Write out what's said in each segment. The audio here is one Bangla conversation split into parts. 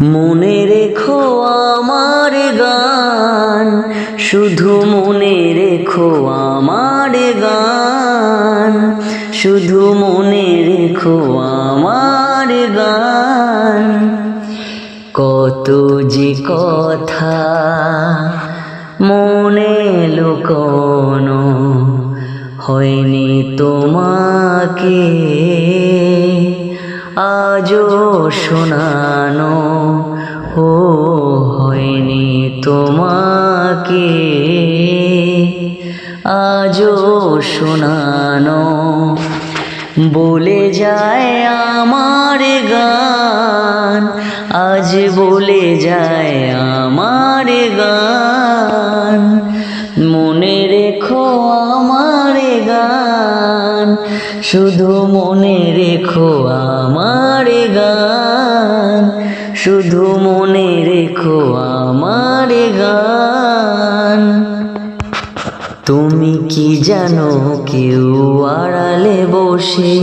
মনে রেখো আমার গান, শুধু মনে রেখো আমার গান, শুধু মনে রেখো আমার গান। কত যে কথা মনে লুকোনো হয়নি তোমাকে। আজও শোনানো ও হয়নি তোমাকে। আজও শোনানো বলে যায় আমার গান। আজ বলে যায় আমার গান। শুধু মনে রেখো আমার গান। শুধু মনে রেখো আমার গান। তুমি কি জানো কেউ আড়ালে বসে?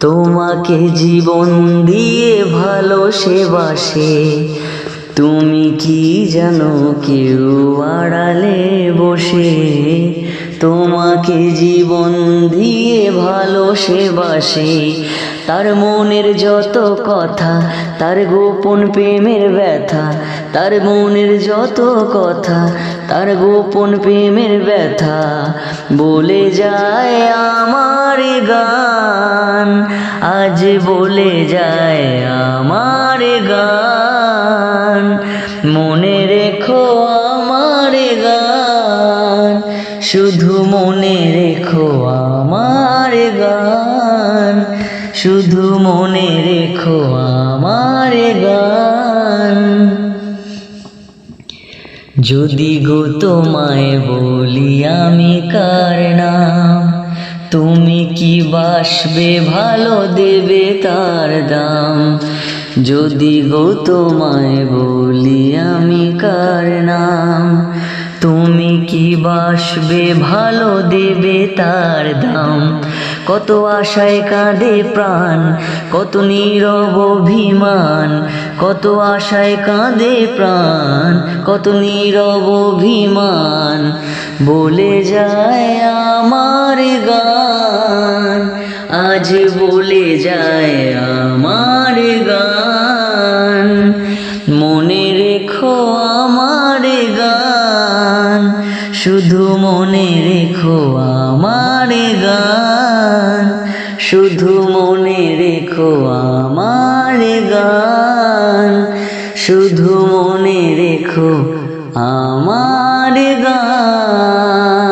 তোমাকে জীবন দিয়ে ভালো সে বাসে। তুমি কি জানো কেউ আড়ালে বসে? তোমাকে জীবন দিয়ে ভালো সে তার মনের যত কথা, তার গোপন প্রেমের ব্যথা। তার মনের যত কথা, তার গোপন প্রেমের ব্যথা। বলে যায় আমার গান, আজ বলে যায় আমার গান। মনে শুধু মনে রেখো আমার গান। শুধু মনে রেখো আমার গান। যদি গো তোমায় বলি আমি কার নাম, তুমি কি বাসবে ভালো দেবে তার দাম? যদি গো তোমায় বলি আমি কার নাম তুমি কি বাসবে? ভালো দেবে তার দাম। কত আশায় কাঁদে প্রাণ, কত নীরব অভিমান। কত আশায় কাঁদে প্রাণ, কত নীরব অভিমান। বলে যায় আমার গান, আজ বলে যায় আমার শুধু মনে রেখো আমার গান। শুধু মনে রেখো আমার গান। শুধু মনে রেখো আমার গান।